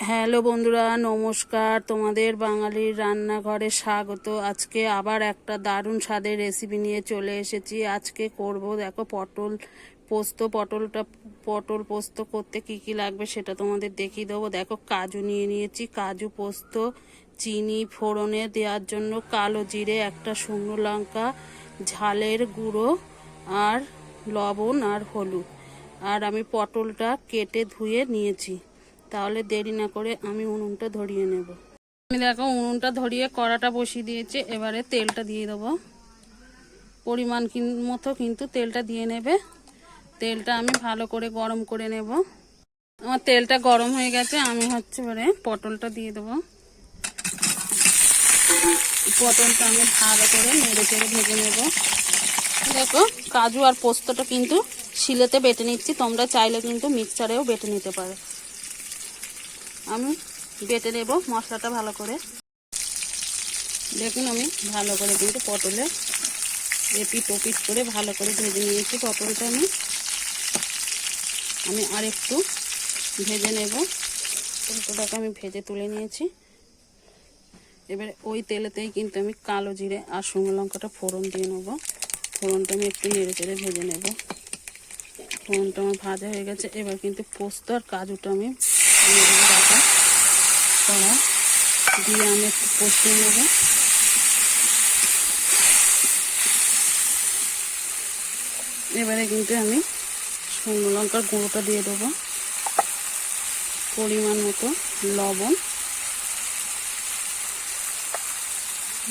Hello বন্ধুরা, নমস্কার। তোমাদের বাঙালির রান্নাঘরে স্বাগত। আজকে আবার একটা দারুণ স্বাদের রেসিপি নিয়ে চলে এসেছি। আজকে করব, দেখো, পটল পোস্ত। পটলটা, পটল পোস্ত করতে কি কি লাগবে সেটা তোমাদের দেখিয়ে দেবো। দেখো, কাজু নিয়ে নিয়েছি। কাজু পোস্ত, চিনি, ফোড়নে দেওয়ার জন্য কালো জিরে, একটা শুকনো লঙ্কা, ঝালের গুঁড়ো আর লবণ আর হলুদ। আর আমি পটলটা কেটে ধুয়ে নিয়েছি। তাহলে দেরি না করে আমি উনুনটা ধরিয়ে নেব। আমি দেখো উনুনটা ধরিয়ে কড়াটা বসিয়ে দিয়েছি, এবারে তেলটা দিয়ে দেবো। পরিমাণ মতো কিন্তু তেলটা দিয়ে নেবে। তেলটা আমি ভালো করে গরম করে নেব। আমার তেলটা গরম হয়ে গেছে, আমি হচ্ছে এবারে পটলটা দিয়ে দেবো। পটলটা আমি ভালো করে নেড়ে চেড়ে ভেজে নেব। দেখো কাজু আর পোস্তটা কিন্তু শিলেতে বেটে নিচ্ছি, তোমরা চাইলে কিন্তু মিক্সচারেও বেটে নিতে পারো। আমি বেটে নেব মশলাটা ভালো করে। দেখুন আমি ভালো করে কিন্তু পটলে এপিট ওপিট করে ভালো করে ভেজে নিয়েছি পটলটা আমি। আমি আর একটু ভেজে নেব। পটলটাকে আমি ভেজে তুলে নিয়েছি। এবারে ওই তেলেতেই কিন্তু আমি কালো জিরে আর শুকনো লঙ্কাটা ফোড়ন দিয়ে নেব। ফোড়নটা আমি একটু নেড়ে চেড়ে ভেজে নেব। ফোড়নটা আমার ভাজা হয়ে গেছে। এবার কিন্তু পোস্ত আর কাজুটা আমি দিয়ে দেবো রাখা কড়া দিয়ে আমি একটু কষিয়ে নেব এবারে কিন্তু আমি শুকনো লঙ্কার গুঁড়োটা দিয়ে দেবো পরিমাণ মতো লবণ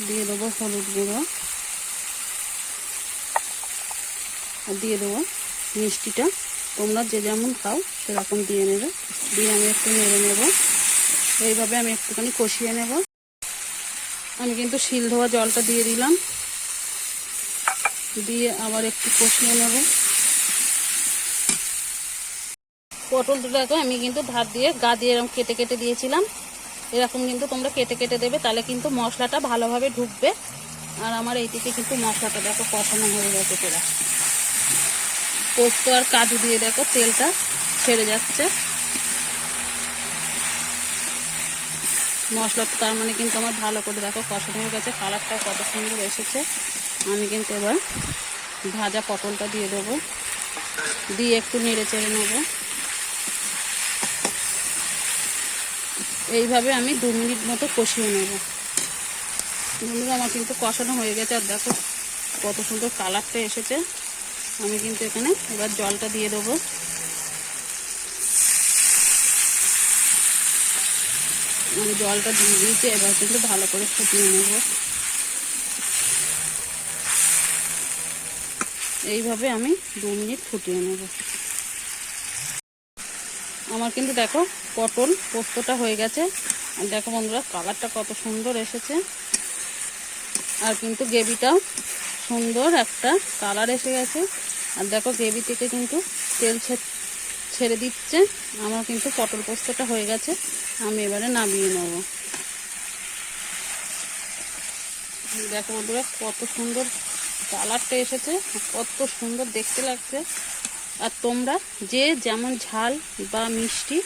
দিয়ে দেবো হলুদ গুঁড়ো আর দিয়ে দেবো মিষ্টিটা। তোমরা যে যেমন খাও, সেরকম দিয়ে নেবে। দিয়ে আমি একটু নেড়ে নেব। এইভাবে আমি একটুখানি কষিয়ে নেব। আমি কিন্তু শিল ধোয়া জলটা দিয়ে দিলাম। দিয়ে আবার একটু কষিয়ে নেব। পটল দুটাকে আমি কিন্তু ধার দিয়ে গা দিয়ে এরকম কেটে কেটে দিয়েছিলাম। এরকম কিন্তু তোমরা কেটে কেটে দেবে, তাহলে কিন্তু মশলাটা ভালোভাবে ঢুকবে। আর আমার এইদিকে কিন্তু মশলাটা দেখো কষানো হয়ে গেছে তোরা পোস্ত আর কাজু দিয়ে দেখো তেলটা ছেড়ে যাচ্ছে। মশলাটা তার মানে কিন্তু আমার ভালো করে দেখো কষানো হয়ে গেছে, কালারটাও কত সুন্দর এসেছে। আমি কিন্তু এবার ভাজা পটলটা দিয়ে দেবো। দিয়ে একটু নেড়ে চেড়ে নেব। এইভাবে আমি দু মিনিট মতো কষিয়ে নেব। বন্ধুরা, আমার কিন্তু কষানো হয়ে গেছে আর দেখো কত সুন্দর কালারটা এসেছে। আমি কিন্তু এখানে এবার জলটা দিয়ে দেবো। আমি জলটা দিয়ে দিয়েছি, এবার কিন্তু ভালো করে ফুটিয়ে নেব। এইভাবে আমি দু মিনিট ফুটিয়ে নেব। আমার কিন্তু দেখো পটল পোস্তটা হয়ে গেছে। আর দেখো বন্ধুরা, কালারটা কত সুন্দর এসেছে। আর কিন্তু গ্রেভিটাও সুন্দর একটা কালার এসে গেছে। আর দেখো, গ্রেভি থেকে কিন্তু তেল ছেড়ে দিচ্ছে। আমার কিন্তু পটল পোস্তটা হয়ে গেছে। আমি এবারে নামিয়ে নেব। দেখো বন্ধুরা, কত সুন্দর কালারটা এসেছে, কত সুন্দর দেখতে লাগছে। আর তোমরা যে যেমন ঝাল বা মিষ্টি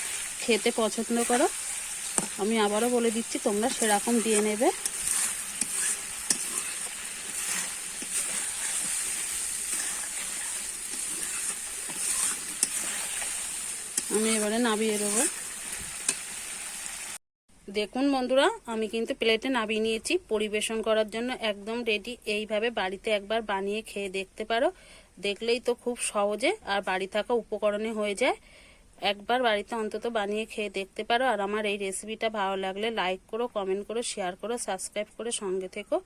খেতে পছন্দ করো, আমি আবারও বলে দিচ্ছি, তোমরা সেরকম দিয়ে নেবে। আমি এবারে নামিয়ে দেবো। দেখুন বন্ধুরা, আমি কিন্তু প্লেটে নাবিয়ে নিয়েছি। পরিবেশন করার জন্য একদম রেডি এইভাবে বাড়িতে একবার বানিয়ে খেয়ে দেখতে পারো। দেখলেই তো খুব সহজে আর বাড়ি থাকা উপকরণে হয়ে যায়। একবার বাড়িতে অন্তত বানিয়ে খেয়ে দেখতে পারো। আর আমার এই রেসিপিটা ভালো লাগলে লাইক করো কমেন্ট করো শেয়ার করো সাবস্ক্রাইব করে সঙ্গে থেকো।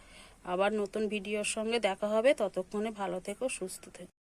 আবার নতুন ভিডিওর সঙ্গে দেখা হবে। ততক্ষণে ভালো থেকো, সুস্থ থেকো।